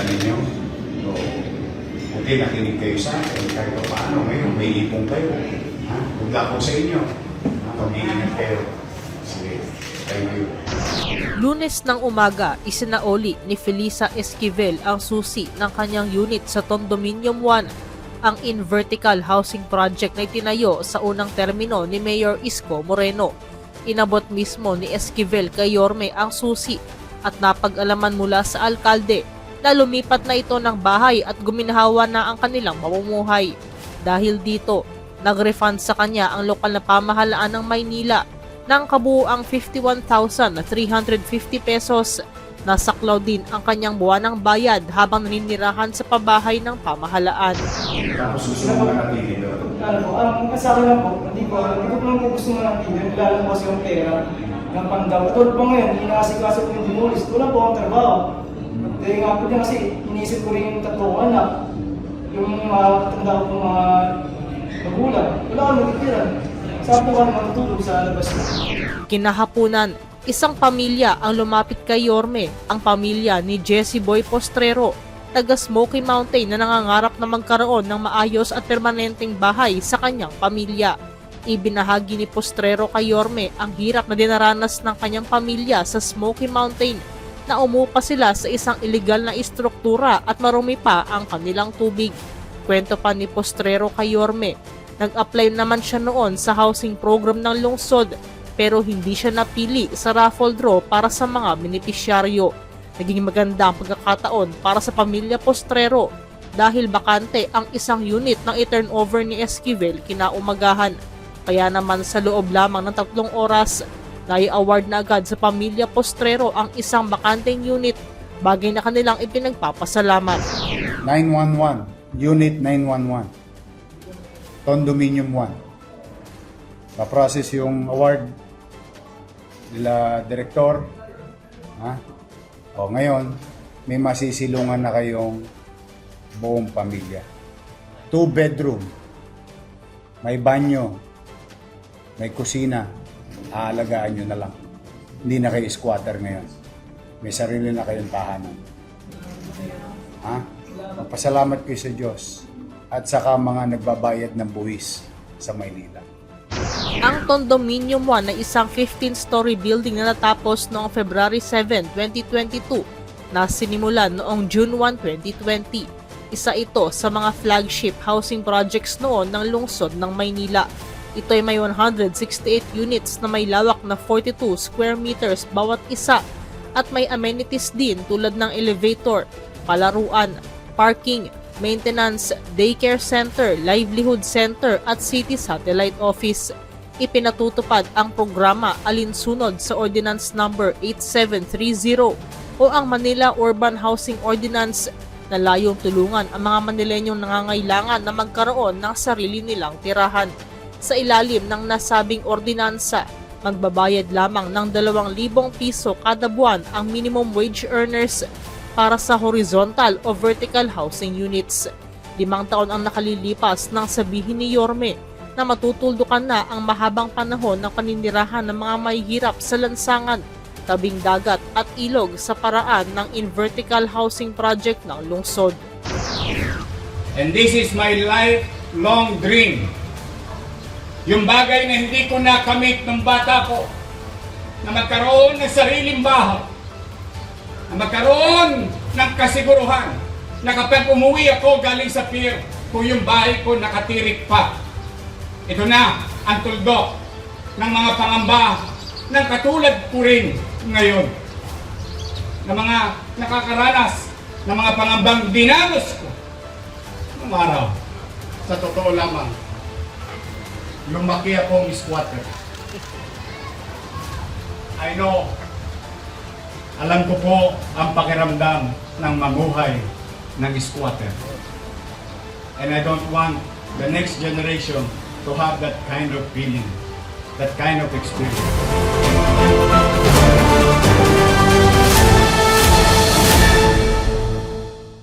kita ninyo. So, okay, nakinig kayo sa akin. Kahit pa paano, ngayon may ipong kayo. Ha? Huwag ako sa inyo. Ha? Mag-iingat kayo. Sige. Thank you. Lunes ng umaga, isinaoli ni Felisa Esquivel ang susi ng kanyang unit sa Condominium 1, ang in-vertical housing project na itinayo sa unang termino ni Mayor Isko Moreno. Inabot mismo ni Esquivel kay Yorme ang susi at napag-alaman mula sa alkalde na lumipat na ito ng bahay at guminhawa na ang kanilang mamumuhay. Dahil dito, nag-refund sa kanya ang lokal na pamahalaan ng Maynila ng kabuuang 51,350 pesos. Nasaklaw din ang kanyang buwanang bayad habang naninirahan sa pabahay ng pamahalaan. Tapos susunod na natin doon. Ano po, ang sa akin lang po, hindi ko, hindi ko po lang po gusto manatili, lalo po kasi yung pera ng pandam. Tulad po ngayon, inaasikaso ko yung dimulis, wala po akong trabaho. Dahil nga po din kasi, iniisip ko rin yung tatlong anak, yung mga tanda ko mga magulang, wala akong matitiran. Saan po kami matutulog sa labas ko? Kinahapunan, isang pamilya ang lumapit kay Yorme, ang pamilya ni Jesse Boy Postrero, taga Smoky Mountain na nangangarap na magkaroon ng maayos at permanenteng bahay sa kanyang pamilya. Ibinahagi ni Postrero kay Yorme ang hirap na dinaranas ng kanyang pamilya sa Smoky Mountain na umupa sila sa isang ilegal na istruktura at marumi pa ang kanilang tubig. Kwento pa ni Postrero kay Yorme, nag-apply naman siya noon sa housing program ng lungsod pero hindi siya napili sa raffle draw para sa mga benepisyaryo. Naging maganda ang pagkakataon para sa pamilya Postrero dahil bakante ang isang unit ng i-turnover ni Esquivel kinaumagahan. Kaya naman sa loob lamang ng tatlong oras, nai-award na agad sa pamilya Postrero ang isang bakanteng unit, bagay na kanilang ipinagpapasalamat. 911. Unit 911. Condominium 1. Pa-process yung award nila direktor. Ha? O ngayon, may masisilungan na kayong buong pamilya. Two bedroom. May banyo. May kusina. Aalagaan nyo na lang. Hindi na kayo squatter ngayon. May sarili na kayong tahanan. Ha? Magpasalamat kayo sa Diyos at saka mga nagbabayad ng buwis sa Maynila. Ang Condominium 1 ay isang 15-story building na natapos noong February 7, 2022 na sinimulan noong June 1, 2020. Isa ito sa mga flagship housing projects noon ng lungsod ng Maynila. Ito ay may 168 units na may lawak na 42 square meters bawat isa at may amenities din tulad ng elevator, palaruan, parking, maintenance, daycare center, livelihood center at city satellite office. Ipinatutupad ang programa alinsunod sa Ordinance Number 8730 o ang Manila Urban Housing Ordinance na layong tulungan ang mga Manilenyong nangangailangan na magkaroon ng sarili nilang tirahan. Sa ilalim ng nasabing ordinansa, magbabayad lamang ng 2,000 piso kada buwan ang minimum wage earners para sa horizontal o vertical housing units. Limang taon ang nakalilipas nang sabihin ni Yorme na matutuldukan na ang mahabang panahon ng paninirahan ng mga mahihirap sa lansangan, tabing dagat at ilog sa paraan ng in-vertical housing project ng lungsod. And this is my lifelong dream. Yung bagay na hindi ko nakamit ng bata ko, na magkaroon ng sariling bahay, na magkaroon ng kasiguruhan, na kapag umuwi ako galing sa pier, kung yung bahay ko nakatirik pa. Ito na ang tuldok ng mga pangamba ng katulad ko rin ngayon. Na mga nakakaranas ng mga pangambang dinanos ko Nung sa totoo lamang, lumaki akong squatter. I know, alam ko po ang pakiramdam ng mamuhay ng squatter. And I don't want the next generation to have that kind of feeling, that kind of experience.